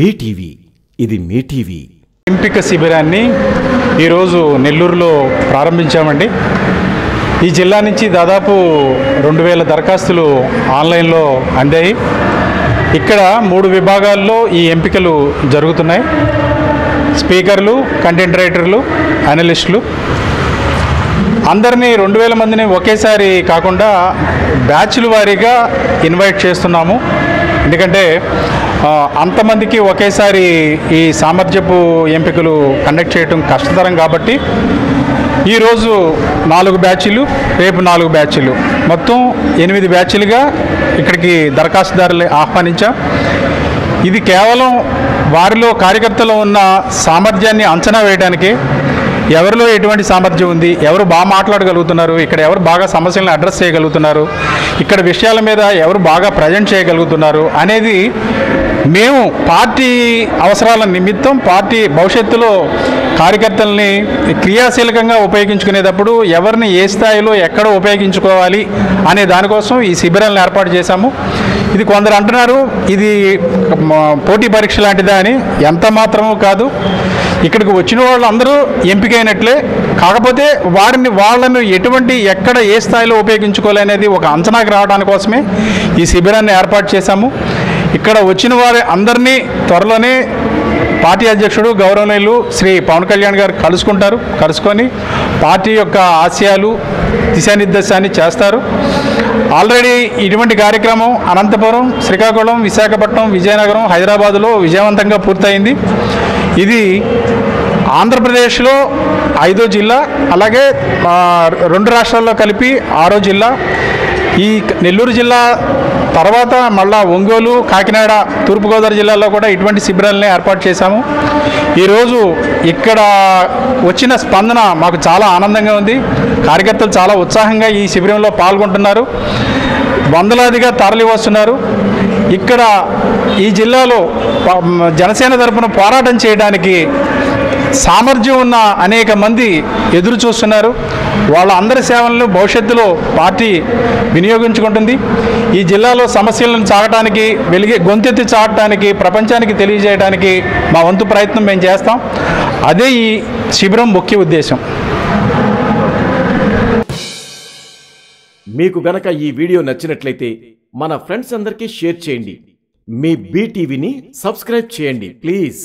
BTV ఇది మీ TV. ఎంపిక శిబిరాన్ని ఈరోజు నెల్లూరులో ప్రారంభించామండి. ఈ జిల్లా నుంచి దాదాపు రెండు వేల దరఖాస్తులు ఆన్లైన్లో అందాయి. ఇక్కడ మూడు విభాగాల్లో ఈ ఎంపికలు జరుగుతున్నాయి. స్పీకర్లు కంటెంట్ రైటర్లు అనలిస్టులు. అందరినీ రెండు వేల మందిని ఒకేసారి కాకుండా బ్యాచ్ల వారీగా ఇన్వైట్ చేస్తున్నాము. ఎందుకంటే అంతమందికి ఒకేసారి ఈ సామర్థ్యపు ఎంపికలు కండక్ట్ చేయడం కష్టతరం కాబట్టి ఈరోజు నాలుగు బ్యాచ్లు రేపు నాలుగు బ్యాచ్లు. మొత్తం ఎనిమిది బ్యాచ్లుగా ఇక్కడికి దరఖాస్తుదారులు ఆహ్వానించాం. ఇది కేవలం వారిలో కార్యకర్తలో ఉన్న సామర్థ్యాన్ని అంచనా వేయడానికి ఎవరిలో ఎటువంటి సామర్థ్యం ఉంది? ఎవరు బాగా మాట్లాడగలుగుతున్నారు? ఇక్కడ ఎవరు బాగా సమస్యలను అడ్రస్ చేయగలుగుతున్నారు? ఇక్కడ విషయాల మీద ఎవరు బాగా ప్రజెంట్ చేయగలుగుతున్నారు? అనేది మేము పార్టీ అవసరాల నిమిత్తం పార్టీ భవిష్యత్తులో కార్యకర్తల్ని క్రియాశీలకంగా ఉపయోగించుకునేటప్పుడు ఎవరిని ఏ స్థాయిలో ఎక్కడ ఉపయోగించుకోవాలి అనే దానికోసం ఈ శిబిరాలను ఏర్పాటు చేశాము. ఇది కొందరు అంటున్నారు ఇది పోటీ పరీక్ష లాంటిదా అని. ఎంత మాత్రమూ కాదు. ఇక్కడికి వచ్చిన వాళ్ళందరూ ఎంపికైనట్లే కాకపోతే వారిని వాళ్ళను ఎటువంటి ఎక్కడ ఏ స్థాయిలో ఉపయోగించుకోవాలి అనేది ఒక అంచనాకి రావడానికి కోసమే ఈ శిబిరాన్ని ఏర్పాటు చేశాము. ఇక్కడ వచ్చిన వారి అందరినీ త్వరలోనే పార్టీ అధ్యక్షుడు గౌరవనీయులు శ్రీ పవన్ కళ్యాణ్ గారు కలుసుకుంటారు కలుసుకొని పార్టీ యొక్క ఆశయాలు దిశానిర్దేశాన్ని చేస్తారు. ఆల్రెడీ ఇటువంటి కార్యక్రమం అనంతపురం శ్రీకాకుళం విశాఖపట్నం విజయనగరం హైదరాబాదులో విజయవంతంగా పూర్తయింది. ఇది ఆంధ్రప్రదేశ్లో ఐదో జిల్లా అలాగే రెండు రాష్ట్రాల్లో కలిపి ఆరో జిల్లా ఈ నెల్లూరు జిల్లా తర్వాత మళ్ళా ఒంగోలు కాకినాడ తూర్పుగోదావరి జిల్లాలో కూడా ఇటువంటి శిబిరాలని ఏర్పాటు చేశాము. ఈరోజు ఇక్కడ వచ్చిన స్పందన మాకు చాలా ఆనందంగా ఉంది. కార్యకర్తలు చాలా ఉత్సాహంగా ఈ శిబిరంలో పాల్గొంటున్నారు. వందలాదిగా తరలి వస్తున్నారు. ఇక్కడ ఈ జిల్లాలో జనసేన తరఫున పోరాటం చేయడానికి సామర్థ్యం ఉన్న అనేక మంది ఎదురు చూస్తున్నారు. వాళ్ళ అందరి సేవలను భవిష్యత్తులో పార్టీ వినియోగించుకుంటుంది. ఈ జిల్లాలో సమస్యలను చాటడానికి వెలిగే గొంతెత్తి చాటడానికి ప్రపంచానికి తెలియజేయడానికి మా వంతు ప్రయత్నం మేము చేస్తాం. అదే ఈ శిబిరం ముఖ్య ఉద్దేశం. మీకు గనక ఈ వీడియో నచ్చినట్లయితే మన ఫ్రెండ్స్ అందరికీ షేర్ చేయండి. మీ బీటీవీని సబ్స్క్రైబ్ చేయండి ప్లీజ్.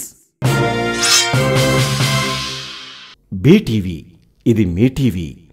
బీటీవీ ఇది మీ టీవీ.